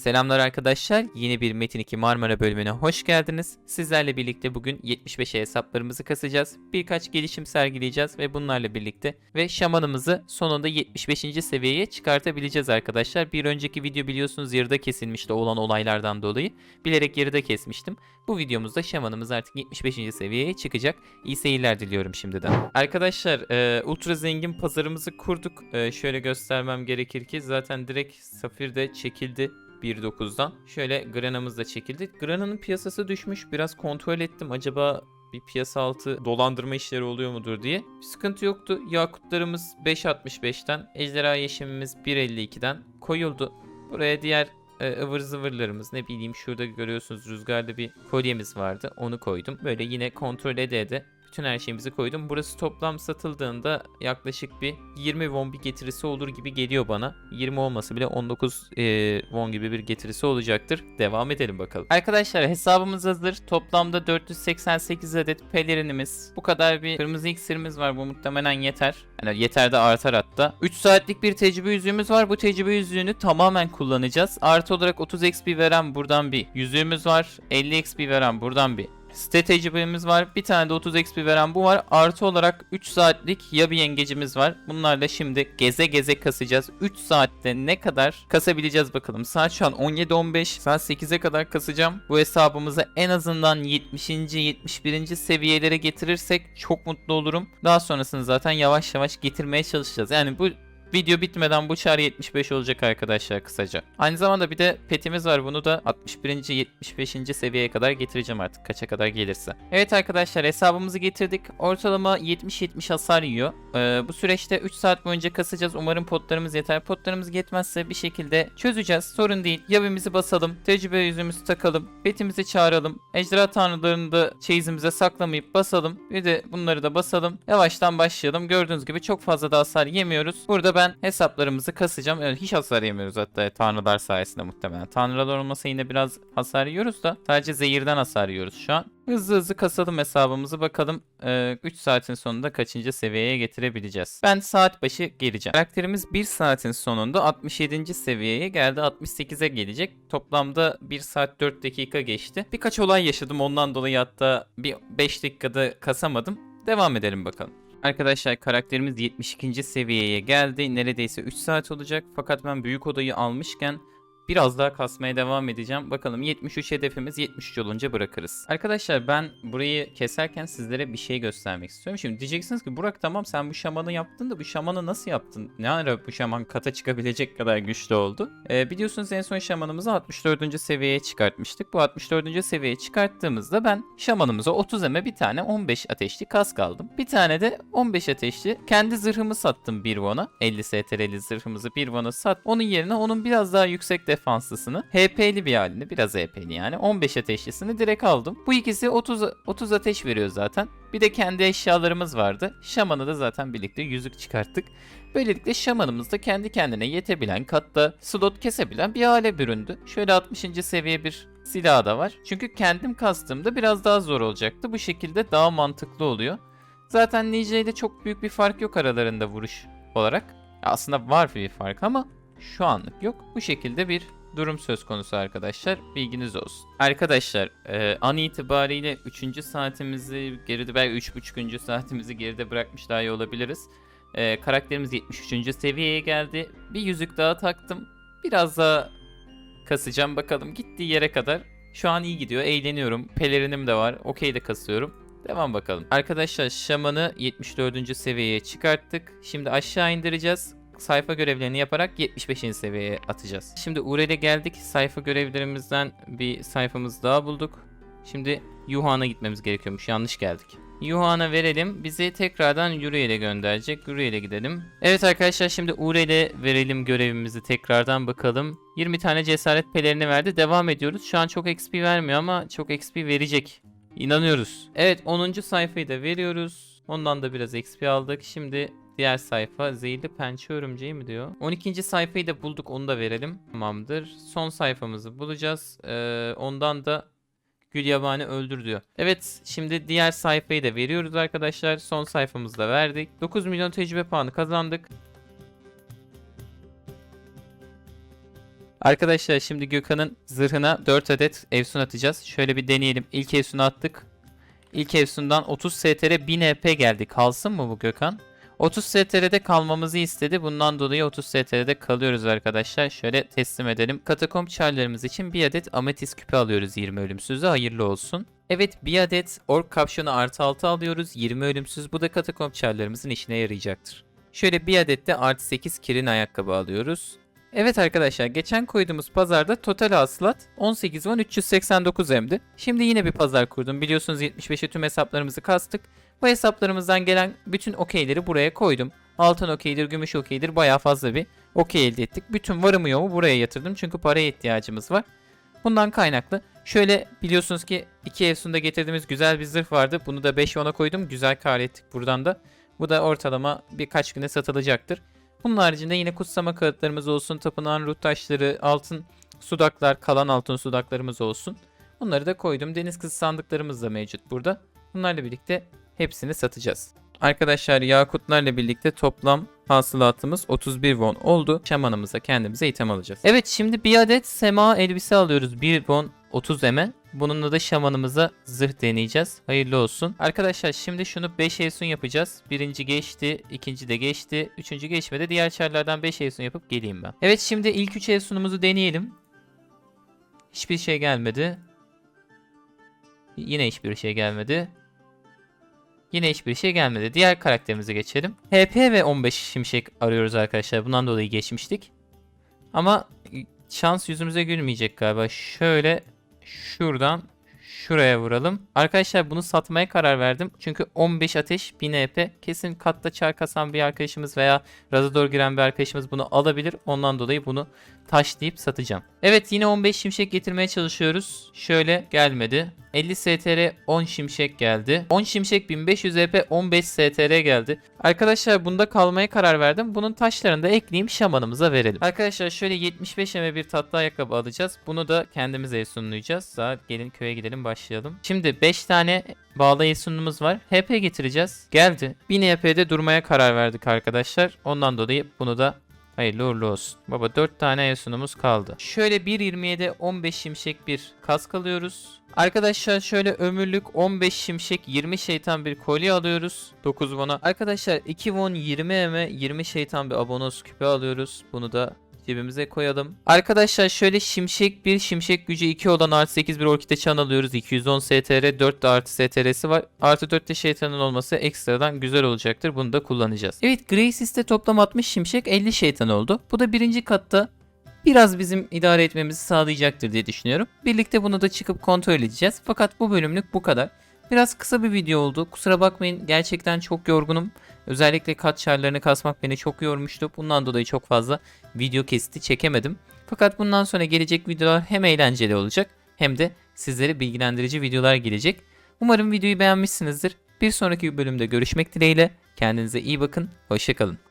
Selamlar arkadaşlar. Yeni bir Metin 2 Marmara bölümüne hoş geldiniz. Sizlerle birlikte bugün 75'e hesaplarımızı kasacağız. Birkaç gelişim sergileyeceğiz ve bunlarla birlikte ve şamanımızı sonunda 75. seviyeye çıkartabileceğiz arkadaşlar. Bir önceki video biliyorsunuz yarıda kesilmişti olan olaylardan dolayı. Bilerek yarıda kesmiştim. Bu videomuzda şamanımız artık 75. seviyeye çıkacak. İyi seyirler diliyorum şimdiden. Arkadaşlar e, ultra zengin pazarımızı kurduk. E, şöyle göstermem gerekir ki zaten direkt Safir de çekildi 1.9'dan. Şöyle Grana'mız da çekildi. Grana'nın piyasası düşmüş. Biraz kontrol ettim. Acaba bir piyasa altı dolandırma işleri oluyor mudur diye. Bir sıkıntı yoktu. Yakutlarımız 5.65'ten, ejderha yeşimimiz 1.52'den koyuldu. Buraya diğer e, ıvır zıvırlarımız ne bileyim şurada görüyorsunuz rüzgarda bir kolyemiz vardı. Onu koydum. Böyle yine kontrol ede ede bütün her şeyimizi koydum. Burası toplam satıldığında yaklaşık bir 20 won bir getirisi olur gibi geliyor bana. 20 olması bile 19 e, won gibi bir getirisi olacaktır. Devam edelim bakalım. Arkadaşlar hesabımız hazır. Toplamda 488 adet pelerinimiz. Bu kadar bir kırmızı iksirimiz var. Bu muhtemelen yeter. Yani yeter de artar hatta. 3 saatlik bir tecrübe yüzüğümüz var. Bu tecrübe yüzüğünü tamamen kullanacağız. Artı olarak 30 XP veren buradan bir yüzüğümüz var. 50 XP veren buradan bir Site tecrübemiz var. Bir tane de 30 XP veren bu var. Artı olarak 3 saatlik ya bir yengecimiz var. Bunlarla şimdi geze geze kasacağız. 3 saatte ne kadar kasabileceğiz bakalım. Saat şu an 17-15. Saat 8'e kadar kasacağım. Bu hesabımızı en azından 70. 71. seviyelere getirirsek çok mutlu olurum. Daha sonrasını zaten yavaş yavaş getirmeye çalışacağız. Yani bu Video bitmeden bu çağrı 75 olacak arkadaşlar kısaca. Aynı zamanda bir de petimiz var. Bunu da 61. 75. seviyeye kadar getireceğim artık. Kaça kadar gelirse. Evet arkadaşlar hesabımızı getirdik. Ortalama 70-70 hasar yiyor. Ee, bu süreçte 3 saat boyunca kasacağız. Umarım potlarımız yeter. Potlarımız yetmezse bir şekilde çözeceğiz. Sorun değil. Yavimizi basalım. Tecrübe yüzümüzü takalım. Petimizi çağıralım. Ejderha tanrılarını da çeyizimize saklamayıp basalım. Bir de bunları da basalım. Yavaştan başlayalım. Gördüğünüz gibi çok fazla da hasar yemiyoruz. Burada ben hesaplarımızı kasacağım. Evet, hiç hasar yemiyoruz hatta tanrılar sayesinde muhtemelen. Tanrılar olmasa yine biraz hasar yiyoruz da sadece zehirden hasar yiyoruz şu an. Hızlı hızlı kasalım hesabımızı bakalım 3 saatin sonunda kaçıncı seviyeye getirebileceğiz. Ben saat başı geleceğim. Karakterimiz 1 saatin sonunda 67. seviyeye geldi 68'e gelecek. Toplamda 1 saat 4 dakika geçti. Birkaç olay yaşadım ondan dolayı hatta bir 5 dakikada kasamadım. Devam edelim bakalım. Arkadaşlar karakterimiz 72. seviyeye geldi. Neredeyse 3 saat olacak. Fakat ben büyük odayı almışken Biraz daha kasmaya devam edeceğim. Bakalım 73 hedefimiz 73 olunca bırakırız. Arkadaşlar ben burayı keserken sizlere bir şey göstermek istiyorum. Şimdi diyeceksiniz ki Burak tamam sen bu şamanı yaptın da bu şamanı nasıl yaptın? Ne ara bu şaman kata çıkabilecek kadar güçlü oldu? Ee, biliyorsunuz en son şamanımızı 64. seviyeye çıkartmıştık. Bu 64. seviyeye çıkarttığımızda ben şamanımıza 30 eme bir tane 15 ateşli kask aldım. Bir tane de 15 ateşli kendi zırhımı sattım bir vona. 50 STR'li zırhımızı bir vona sat. Onun yerine onun biraz daha yüksek def defanslısını HP'li bir halini biraz HP'li yani 15 ateşlisini direkt aldım. Bu ikisi 30 30 ateş veriyor zaten. Bir de kendi eşyalarımız vardı. Şamanı da zaten birlikte yüzük çıkarttık. Böylelikle şamanımız da kendi kendine yetebilen, katta slot kesebilen bir hale büründü. Şöyle 60. seviye bir silah da var. Çünkü kendim kastığımda biraz daha zor olacaktı. Bu şekilde daha mantıklı oluyor. Zaten Ninja ile çok büyük bir fark yok aralarında vuruş olarak. Aslında var bir fark ama şu anlık yok. Bu şekilde bir durum söz konusu arkadaşlar. Bilginiz olsun. Arkadaşlar e, an itibariyle 3. saatimizi geride belki 3.5. saatimizi geride bırakmış daha iyi olabiliriz. E, karakterimiz 73. seviyeye geldi. Bir yüzük daha taktım. Biraz daha kasacağım bakalım gittiği yere kadar. Şu an iyi gidiyor. Eğleniyorum. Pelerinim de var. Okey de kasıyorum. Devam bakalım. Arkadaşlar şamanı 74. seviyeye çıkarttık. Şimdi aşağı indireceğiz sayfa görevlerini yaparak 75. seviyeye atacağız. Şimdi URL'e geldik. Sayfa görevlerimizden bir sayfamız daha bulduk. Şimdi Yuhan'a gitmemiz gerekiyormuş. Yanlış geldik. Yuhan'a verelim. Bizi tekrardan Uriel'e gönderecek. Uriel'e gidelim. Evet arkadaşlar şimdi Uriel'e verelim görevimizi tekrardan bakalım. 20 tane cesaret pelerini verdi. Devam ediyoruz. Şu an çok XP vermiyor ama çok XP verecek. İnanıyoruz. Evet 10. sayfayı da veriyoruz. Ondan da biraz XP aldık. Şimdi Diğer sayfa zehirli pençe örümceği mi diyor. 12. sayfayı da bulduk onu da verelim. Tamamdır. Son sayfamızı bulacağız. Ee, ondan da Gül Yabani öldür diyor. Evet şimdi diğer sayfayı da veriyoruz arkadaşlar. Son sayfamızı da verdik. 9 milyon tecrübe puanı kazandık. Arkadaşlar şimdi Gökhan'ın zırhına 4 adet Efsun atacağız. Şöyle bir deneyelim. İlk Efsun'u attık. İlk Efsun'dan 30 STR 1000 EP geldi. Kalsın mı bu Gökhan? 30 STR'de kalmamızı istedi. Bundan dolayı 30 STR'de kalıyoruz arkadaşlar. Şöyle teslim edelim. Katakomb çarlarımız için bir adet ametist küpe alıyoruz 20 ölümsüzü. Hayırlı olsun. Evet bir adet ork kapşonu artı 6 alıyoruz. 20 ölümsüz. Bu da katakomb çarlarımızın işine yarayacaktır. Şöyle bir adet de artı 8 kirin ayakkabı alıyoruz. Evet arkadaşlar geçen koyduğumuz pazarda total hasılat 18 won 389 M'di. Şimdi yine bir pazar kurdum. Biliyorsunuz 75'e tüm hesaplarımızı kastık. Bu hesaplarımızdan gelen bütün okeyleri buraya koydum. Altın okeydir, gümüş okeydir bayağı fazla bir okey elde ettik. Bütün varımı yoğumu buraya yatırdım çünkü paraya ihtiyacımız var. Bundan kaynaklı şöyle biliyorsunuz ki iki Efsun'da getirdiğimiz güzel bir zırh vardı. Bunu da 5 ona koydum. Güzel kar ettik buradan da. Bu da ortalama birkaç güne satılacaktır. Bunun haricinde yine kutsama kağıtlarımız olsun, tapınağın ruh taşları, altın sudaklar, kalan altın sudaklarımız olsun. Bunları da koydum. Deniz kızı sandıklarımız da mevcut burada. Bunlarla birlikte hepsini satacağız. Arkadaşlar yakutlarla birlikte toplam hasılatımız 31 won oldu. Şamanımıza kendimize item alacağız. Evet şimdi bir adet sema elbise alıyoruz. 1 won 30 eme. Bununla da şamanımıza zırh deneyeceğiz. Hayırlı olsun. Arkadaşlar şimdi şunu 5 evsun yapacağız. Birinci geçti, ikinci de geçti, üçüncü geçmedi. Diğer çarlardan 5 evsun yapıp geleyim ben. Evet şimdi ilk 3 evsunumuzu deneyelim. Hiçbir şey gelmedi. Yine hiçbir şey gelmedi. Yine hiçbir şey gelmedi. Diğer karakterimize geçelim. HP ve 15 şimşek arıyoruz arkadaşlar. Bundan dolayı geçmiştik. Ama şans yüzümüze gülmeyecek galiba. Şöyle şuradan şuraya vuralım. Arkadaşlar bunu satmaya karar verdim. Çünkü 15 ateş 1000 EP. Kesin katta çar kasan bir arkadaşımız veya Razador giren bir arkadaşımız bunu alabilir. Ondan dolayı bunu taş deyip satacağım. Evet yine 15 şimşek getirmeye çalışıyoruz. Şöyle gelmedi. 50 STR 10 şimşek geldi. 10 şimşek 1500 EP 15 STR geldi. Arkadaşlar bunda kalmaya karar verdim. Bunun taşlarını da ekleyeyim şamanımıza verelim. Arkadaşlar şöyle 75 eme bir tatlı ayakkabı alacağız. Bunu da kendimize sunlayacağız. Daha gelin köye gidelim başlayalım. Şimdi 5 tane bağlı sunumuz var. HP getireceğiz. Geldi. 1000 HP'de durmaya karar verdik arkadaşlar. Ondan dolayı bunu da Hayırlı uğurlu olsun. Baba 4 tane Esun'umuz kaldı. Şöyle 1.27'de 15 şimşek bir kask alıyoruz. Arkadaşlar şöyle ömürlük 15 şimşek 20 şeytan bir kolye alıyoruz. 9 won'a. Arkadaşlar 2 won 20 eme 20 şeytan bir abonos küpe alıyoruz. Bunu da cebimize koyalım. Arkadaşlar şöyle şimşek 1 şimşek gücü 2 olan artı 8 bir orkide çan alıyoruz. 210 STR 4 de artı STR'si var. Artı 4 de şeytanın olması ekstradan güzel olacaktır. Bunu da kullanacağız. Evet Graces'te toplam 60 şimşek 50 şeytan oldu. Bu da birinci katta biraz bizim idare etmemizi sağlayacaktır diye düşünüyorum. Birlikte bunu da çıkıp kontrol edeceğiz. Fakat bu bölümlük bu kadar. Biraz kısa bir video oldu. Kusura bakmayın gerçekten çok yorgunum. Özellikle kat çarlarını kasmak beni çok yormuştu. Bundan dolayı çok fazla video kesiti çekemedim. Fakat bundan sonra gelecek videolar hem eğlenceli olacak hem de sizlere bilgilendirici videolar gelecek. Umarım videoyu beğenmişsinizdir. Bir sonraki bölümde görüşmek dileğiyle. Kendinize iyi bakın. Hoşçakalın.